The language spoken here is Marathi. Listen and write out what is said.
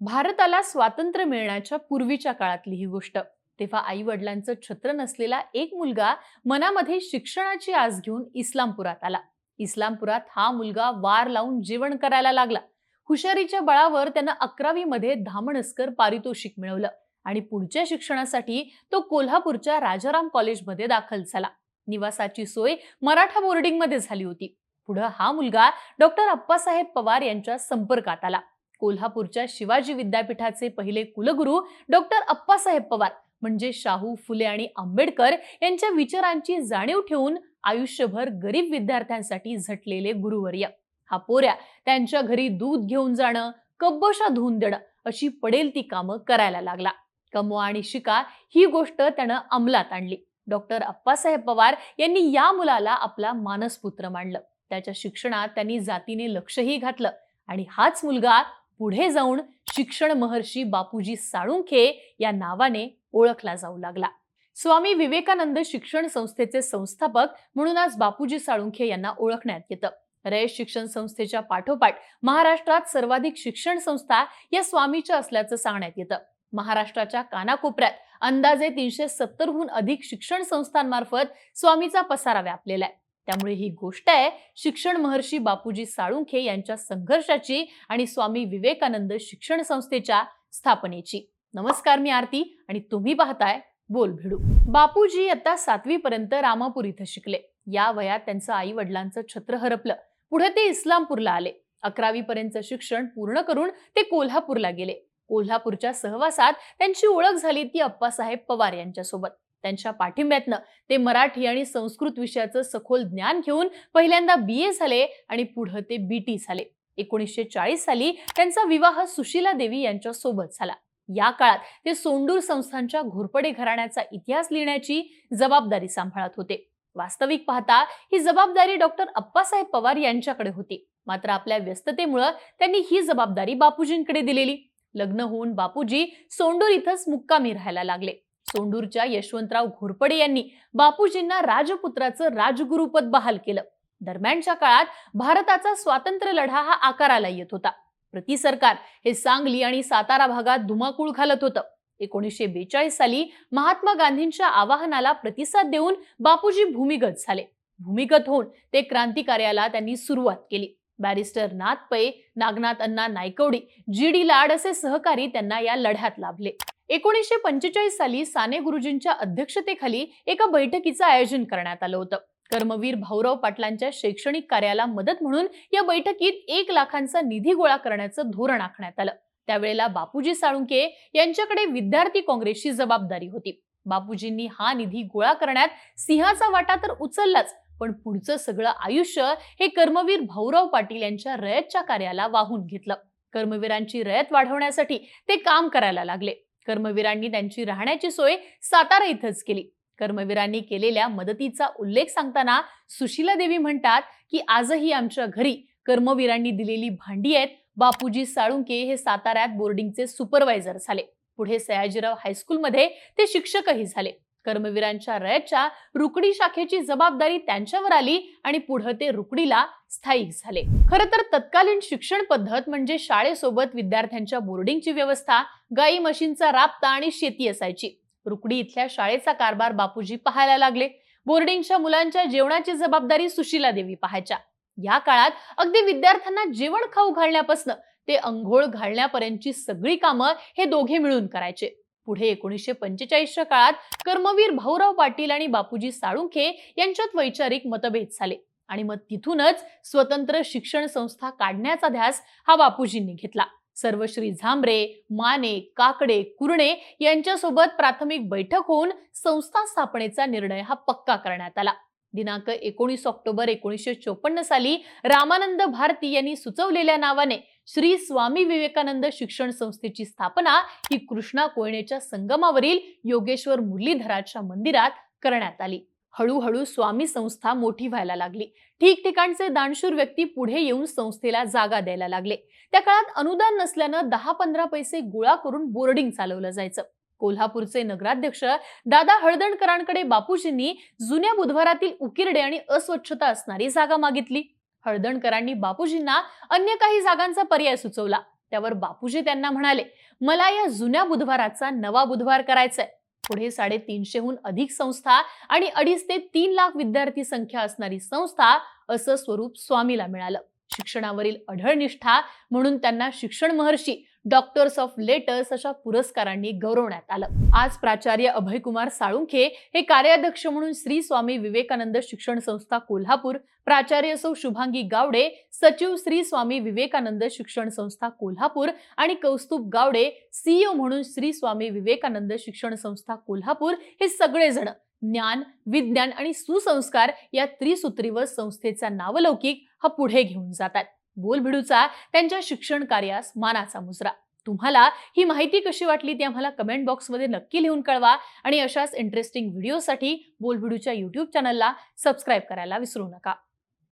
भारताला स्वातंत्र्य मिळण्याच्या पूर्वीच्या काळातली ही गोष्ट. तेव्हा आई वडिलांचं छत्र नसलेला एक मुलगा मनामध्ये शिक्षणाची आस घेऊन इस्लामपुरात आला. इस्लामपुरात हा मुलगा वार लावून जेवण करायला लागला. हुशारीच्या बळावर त्यानं अकरावी मध्ये धामणस्कर पारितोषिक मिळवलं आणि पुढच्या शिक्षणासाठी तो कोल्हापूरच्या राजाराम कॉलेजमध्ये दाखल झाला. निवासाची सोय मराठा बोर्डिंगमध्ये झाली होती. पुढं हा मुलगा डॉक्टर अप्पासाहेब पवार यांच्या संपर्कात आला. कोल्हापूरच्या शिवाजी विद्यापीठाचे पहिले कुलगुरू डॉक्टर अप्पासाहेब पवार म्हणजे शाहू फुले आणि आंबेडकर यांच्या विचारांची जाणीव ठेवून आयुष्यभर गरीब विद्यार्थ्यांसाठी झटलेले गुरुवर्य. हा पोऱ्या त्यांच्या घरी दूध घेऊन जाणं कब्बशा धुवून देणं अशी पडेल ती कामं करायला लागला. कमवा आणि शिका ही गोष्ट त्यानं अंमलात आणली. डॉक्टर अप्पासाहेब पवार यांनी या मुलाला आपला मानसपुत्र मांडलं त्याच्या शिक्षणात त्यांनी जातीने लक्षही घातलं आणि हाच मुलगा पुढे जाऊन शिक्षण महर्षी बापूजी साळुंखे या नावाने ओळखला जाऊ लागला. स्वामी विवेकानंद शिक्षण संस्थेचे संस्थापक म्हणून आज बापूजी साळुंखे यांना ओळखण्यात येतं. रयत शिक्षण संस्थेच्या पाठोपाठ महाराष्ट्रात सर्वाधिक शिक्षण संस्था या स्वामीच्या असल्याचं सांगण्यात येतं. महाराष्ट्राच्या कानाकोपऱ्यात अंदाजे तीनशे सत्तरहून अधिक शिक्षण संस्थांमार्फत स्वामीचा पसारा व्यापलेला आहे. त्यामुळे ही गोष्ट आहे. शिक्षण महर्षी बापूजी साळुंखे यांच्या संघर्षाची आणि स्वामी विवेकानंद शिक्षण संस्थेच्या स्थापनेची. नमस्कार मी आरती आणि तुम्ही पाहताय बोल भिडू. बापूजी आता सातवी पर्यंत रामापूर इथं शिकले. या वयात त्यांचं आई वडिलांचं छत्र हरपलं. पुढे ते इस्लामपूरला आले. अकरावी पर्यंतचं शिक्षण पूर्ण करून ते कोल्हापूरला गेले. कोल्हापूरच्या सहवासात त्यांची ओळख झाली ती अप्पासाहेब पवार यांच्यासोबत. त्यांच्या पाठिंब्यातनं ते मराठी आणि संस्कृत विषयाचं सखोल ज्ञान घेऊन पहिल्यांदा बी ए झाले आणि पुढं ते बी टी झाले. एकोणीसशे चाळीस साली त्यांचा विवाह सुशीला देवी यांच्या सोबत झाला. या काळात ते सोंडूर संस्थांच्या घोरपडे घराण्याचा इतिहास लिहिण्याची जबाबदारी सांभाळत होते. वास्तविक पाहता ही जबाबदारी डॉक्टर अप्पासाहेब पवार यांच्याकडे होती. मात्र आपल्या व्यस्ततेमुळं त्यांनी ही जबाबदारी बापूजींकडे दिलेली. लग्न होऊन बापूजी सोंडूर इथंच मुक्कामी राहायला लागले. सोंडूरच्या यशवंतराव घोरपडे यांनी बापूजींना राजपुत्राचं राजगुरुपद बहाल केलं. दरम्यानच्या काळात भारताचा स्वातंत्र्य लढा हा आकाराला येत होता. प्रति सरकार हे सांगली आणि सातारा भागात धुमाकूळ घालत होतं. एकोणीसशे बेचाळीस साली महात्मा गांधींच्या आवाहनाला प्रतिसाद देऊन बापूजी भूमिगत झाले. भूमिगत होऊन ते क्रांतिकार्याला त्यांनी सुरुवात केली. Barrister Nath Pai Nagnath Anna Naikwadi G D Lad असे सहकारी त्यांना या लढ्यात लाभले. एकोणीसशे पंचेचाळीस साली साने गुरुजींच्या अध्यक्षतेखाली एका बैठकीचं आयोजन करण्यात आलं होतं. कर्मवीर भाऊराव पाटलांच्या शैक्षणिक कार्याला मदत म्हणून या बैठकीत एक लाखांचा निधी गोळा करण्याचं धोरण आखण्यात आलं. त्यावेळेला बापूजी साळुंके यांच्याकडे विद्यार्थी काँग्रेसची जबाबदारी होती. बापूजींनी हा निधी गोळा करण्यात सिंहाचा वाटा तर उचललाच पण पुढचं सगळं आयुष्य हे कर्मवीर भाऊराव पाटील यांच्या रयतच्या कार्याला वाहून घेतलं. कर्मवीरांची रयत वाढवण्यासाठी ते काम करायला लागले. कर्मवीरांनी त्यांची राहण्याची सोय सातारा इथंच केली. कर्मवीरांनी केलेल्या मदतीचा उल्लेख सांगताना सुशीला देवी म्हणतात की आजही आमच्या घरी कर्मवीरांनी दिलेली भांडी आहेत. बापूजी साळुंके हे साताऱ्यात बोर्डिंगचे सुपरवायझर झाले. पुढे सयाजीराव हायस्कूलमध्ये ते शिक्षकही झाले. कर्मवीरांच्या रयतच्या रुकडी शाखेची जबाबदारी त्यांच्यावर आली आणि पुढे ते रुकडीला स्थायिक झाले. खर तर तत्कालीन शिक्षण पद्धत म्हणजे शाळेसोबत विद्यार्थ्यांच्या बोर्डिंगची व्यवस्था गाई मशीनचा राबता आणि शेती असायची. रुकडी इथल्या शाळेचा कारभार बापूजी पाहायला लागले. बोर्डिंगच्या मुलांच्या जेवणाची जबाबदारी सुशीला देवी पाहायच्या. या काळात अगदी विद्यार्थ्यांना जेवण खाऊ घालण्यापासून ते अंघोळ घालण्यापर्यंतची सगळी कामं हे दोघे मिळून करायचे. पुढे एकोणीसशे पंचेचाळीसच्या काळात कर्मवीर भाऊराव पाटील आणि बापूजी साळुंखे यांच्यात वैचारिक मतभेद झाले. आणि मग तिथूनच स्वतंत्र शिक्षण संस्था काढण्याचा ध्यास हा बापूजींनी घेतला. सर्वश्री झांबरे माने काकडे कुरणे यांच्यासोबत प्राथमिक बैठक होऊन संस्था स्थापनेचा निर्णय हा पक्का करण्यात आला. दिनांक एकोणीस ऑक्टोबर एकोणीसशे चोपन्न साली रामानंद भारती यांनी सुचवलेल्या नावाने श्री स्वामी विवेकानंद शिक्षण संस्थेची स्थापना ही कृष्णा कोयनेच्या संगमावरील योगेश्वर मुरलीधराच्या मंदिरात करण्यात आली. हळूहळू स्वामी संस्था मोठी व्हायला लागली. ठिकठिकाणचे दानशूर व्यक्ती पुढे येऊन संस्थेला जागा द्यायला लागले. त्या काळात अनुदान नसल्यानं दहा पंधरा पैसे गोळा करून बोर्डिंग चालवलं जायचं. कोल्हापूरचे नगराध्यक्ष दादा हळदणकरांकडे बापूजींनी जुन्या बुधवारातील उकिरडे आणि अस्वच्छता असणारी जागा मागितली. हळदणकरांनी बापूजींना अन्य काही जागांचा पर्याय सुचवला. त्यावर बापूजी त्यांना म्हणाले मला या जुन्या बुधवाराचा नवा बुधवार करायचाय. पुढे साडेतीनशेहून अधिक संस्था आणि अडीच ते तीन लाख विद्यार्थी संख्या असणारी संस्था असं स्वरूप स्वामीला मिळालं. शिक्षणावरील अढळ निष्ठा म्हणून त्यांना शिक्षण महर्षी डॉक्टर्स ऑफ लेटर्स अशा पुरस्कारांनी गौरवण्यात आलं. आज प्राचार्य अभयकुमार साळुंखे हे कार्याध्यक्ष म्हणून श्री स्वामी विवेकानंद शिक्षण संस्था कोल्हापूर प्राचार्य सौ शुभांगी गावडे सचिव श्री स्वामी विवेकानंद शिक्षण संस्था कोल्हापूर आणि कौस्तुभ गावडे सीईओ म्हणून श्री स्वामी विवेकानंद शिक्षण संस्था कोल्हापूर हे सगळेजण ज्ञान विज्ञान आणि सुसंस्कार या त्रिसूत्रीवर संस्थेचा नावलौकिक हा पुढे घेऊन जातात बोलभिडूचा त्यांच्या शिक्षण कार्यास मानाचा मुजरा. तुम्हाला ही माहिती कशी वाटली ती आम्हाला कमेंट बॉक्समध्ये नक्की लिहून कळवा आणि अशाच इंटरेस्टिंग व्हिडिओसाठी बोलभिडूच्या युट्यूब चॅनलला सबस्क्राईब करायला विसरू नका.